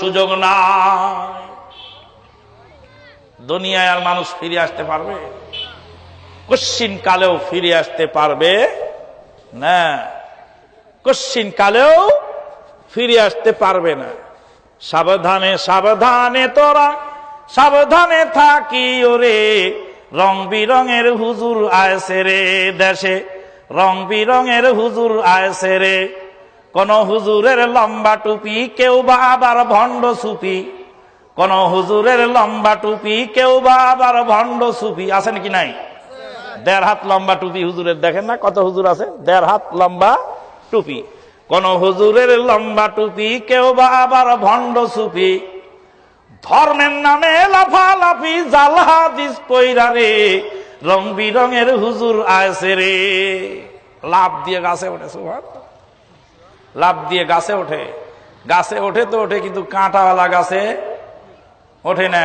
সুযোগ নাই। দুনিয়ায় আর মানুষ ফিরে আসতে পারবে? কশ্চিন কালেও ফিরে আসতে পারবে? না। কশ্চিন কালেও ফিরে আসতে পারবে না। সাবধানে সাবধানে তোরা, সাবধানে থাকি ওরে। রং বিরঙের হুজুর আয়সে রে দেশে। রং বিরঙের হুজুর আয়সে রে। কোন হুজুরের লম্বা টুপি কেউ বা আবার ভণ্ড সুপি? কোন হুজুরের লম্বা টুপি কেউ বা আবার ভণ্ড সুপি? আছে নাকি নাই? দেড় হাত লম্বা টুপি হুজুরের দেখেন না কত হুজুর আছে? দেড় হাত লম্বা টুপি। কোন হুজুরের লম্বা টুপি কেউ বা আবার ভণ্ড সুপি? ধর্মের নামে লাফালাফি জালহাদিস পৈরা রে, রং বিরঙের হুজুর আয়সে রে। লাভ দিয়ে গাছে ওঠে সুভান লাভ দিয়ে গাছে ওঠে। গাছে ওঠে তো ওঠে, কিন্তু কাঁটাওয়ালা গাছে ওঠে না।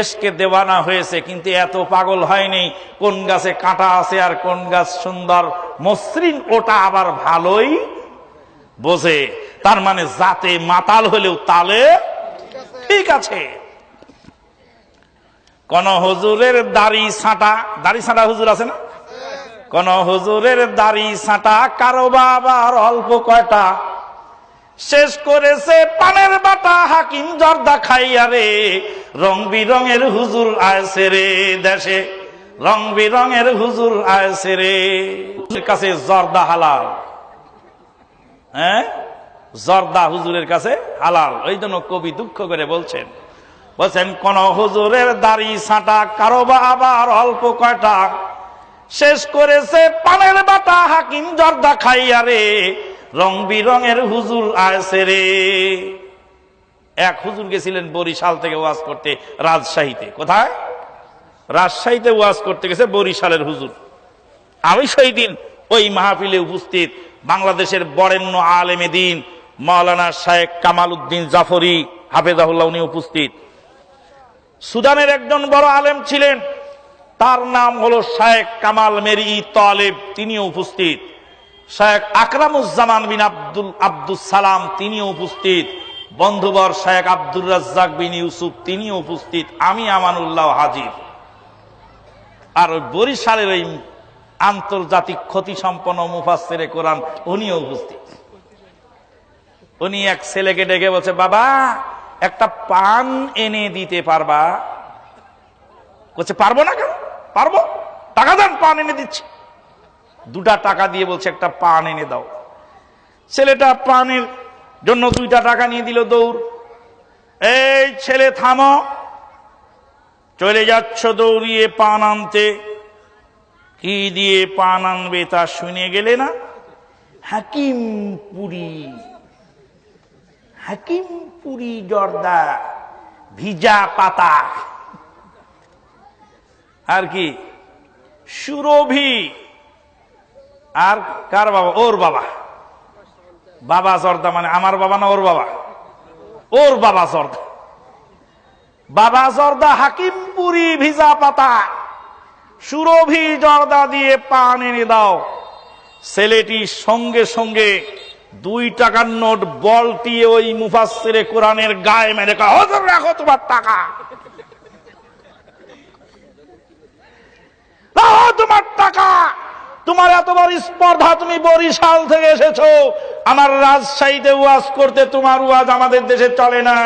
এসকে দেওয়ানা হয়েছে, কিন্তু এত পাগল হয়নি কোন গাছে কাঁটা আছে আর কোন গাছ সুন্দর। মসৃণ ওটা আবার ভালোই বোঝে। তার মানে জাতে মাতাল হলেও তালে ঠিক আছে। কোন হুজুরের দাড়ি ছাঁটা দাড়ি ছাঁটা হুজুর আছে না? কোন হুজুরের দাড়ি ছাঁটা কারও বা আবার অল্প কয়টা। শেষ করেছে পানের বাটা, হাকিম জর্দা খাইয়া রে। রং বিরঙের হুজুর আয়সে রে দেশে। রং বিরঙের হুজুর আয়সে রে। কাছে জর্দা হালাল। হ্যাঁ? জর্দা হুজুরের কাছে হালাল। ওই জন্য কবি দুঃখ করে বলছেন বলছেন, কোন হুজুরের দাড়ি ছাঁটা কারও বা আবার অল্প কয়টা। শেষ করেছে পানের বাটা হাকিম জর্দা খাইয়া রে। রং বিরঙের হুজুর আয়সে রে। এক হুজুর গেছিলেন বরিশাল থেকে ওয়াজ করতে, রাজশাহীতে। কোথায়? রাজশাহীতে ওয়াজ করতে গেছে বরিশালের হুজুর। আমি সেই দিন ওই মাহফিলে উপস্থিত, বাংলাদেশের বরেণ্য আলেমে দিন, মাওলানা শায়েক কামাল উদ্দিন জাফরি হাফেজাহুল্লাহ উনি উপস্থিত। সুদানের একজন বড় আলেম ছিলেন তার নাম হলো শায়েক কামাল মেরি তালেব, তিনিও উপস্থিত। শায়েক আকরামুজ্জামান বিন আব্দুল আব্দুল সালাম, তিনিও উপস্থিত। বন্ধুবর শায়েক আব্দুর রাজ্জাক বিন ইউসুফ, তিনিও উপস্থিত। আমি আমানুল্লাহ হাজির। আর ওই বরিশালের ওই আন্তর্জাতিক ক্ষতি সম্পন্ন মুফাসের কোরআন, উনিও উপস্থিত। উনি এক ছেলেকে ডেকে বলছে, বাবা, একটা পান এনে দিতে পারবা? বলছে, পারব না কেন? পারব? টাকা দেন, পান এনে দিচ্ছি। দুটা টাকা দিয়ে বলছে, একটা পান এনে দাও। ছেলেটা পানের জন্য দুইটা টাকা নিয়ে দিল দৌড়। এই ছেলে, থামো। চলে যাচ্ছ দৌড়িয়ে পান আনতে। কি দিয়ে পান আনবে তা শুনে গেলে না? হাকিম পুরি হাকিম পুরি জর্দা, ভিজা পাতা। আর কি? সুরভি। আর কার বাবা? ওর বাবা। বাবা জর্দা মানে আমার বাবা না ওর বাবা? ওর বাবা জর্দা। বাবা জর্দা হাকিমপুরি ভিজা পাতা। সুরভি জর্দা দিয়ে পান এনে দাও। ছেলেটি সঙ্গে সঙ্গে দুই টাকার নোট বলটিয়ে ওই মুফাসিরে কোরআনের গায়ে মেরে হজুর, রাখো তোমার টাকা রাখো তোমার টাকা তোমার স্পর্ধা তুমি বরিশাল থেকে এসেছ। আমার রাজশাহীতে ওয়াজ করতে তোমার ওয়াজ আমাদের দেশে চলে না।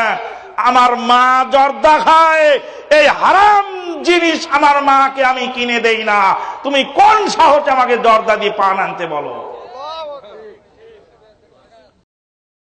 আমার মা জর্দা খায়, এই হারাম জিনিস আমার মাকে আমি কিনে দেই না। তুমি কোন সাহসে আমাকে জর্দা দিয়ে পান আনতে বলো?